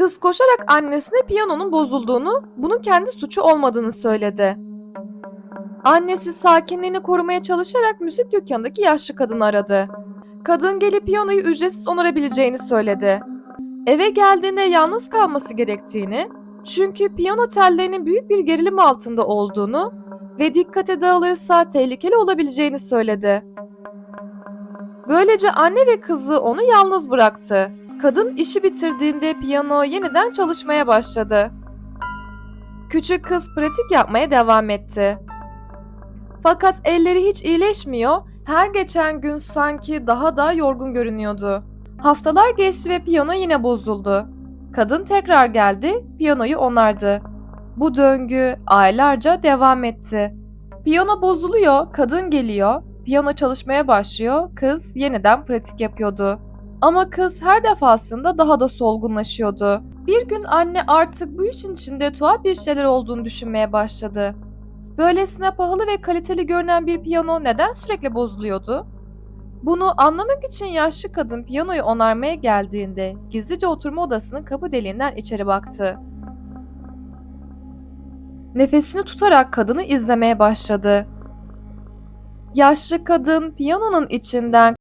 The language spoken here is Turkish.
Kız koşarak annesine piyanonun bozulduğunu, bunun kendi suçu olmadığını söyledi. Annesi sakinliğini korumaya çalışarak müzik dükkanındaki yaşlı kadını aradı. Kadın gelip piyanoyu ücretsiz onarabileceğini söyledi. Eve geldiğinde yalnız kalması gerektiğini, çünkü piyano tellerinin büyük bir gerilim altında olduğunu ve dikkate dağılırsa tehlikeli olabileceğini söyledi. Böylece anne ve kızı onu yalnız bıraktı. Kadın işi bitirdiğinde piyano yeniden çalışmaya başladı. Küçük kız pratik yapmaya devam etti. Fakat elleri hiç iyileşmiyor, her geçen gün sanki daha da yorgun görünüyordu. Haftalar geçti ve piyano yine bozuldu. Kadın tekrar geldi, piyanoyu onardı. Bu döngü aylarca devam etti. Piyano bozuluyor, kadın geliyor, piyano çalışmaya başlıyor, kız yeniden pratik yapıyordu. Ama kız her defasında daha da solgunlaşıyordu. Bir gün anne artık bu işin içinde tuhaf bir şeyler olduğunu düşünmeye başladı. Böylesine pahalı ve kaliteli görünen bir piyano neden sürekli bozuluyordu? Bunu anlamak için yaşlı kadın piyanoyu onarmaya geldiğinde gizlice oturma odasının kapı deliğinden içeri baktı. Nefesini tutarak kadını izlemeye başladı. Yaşlı kadın piyanonun içinden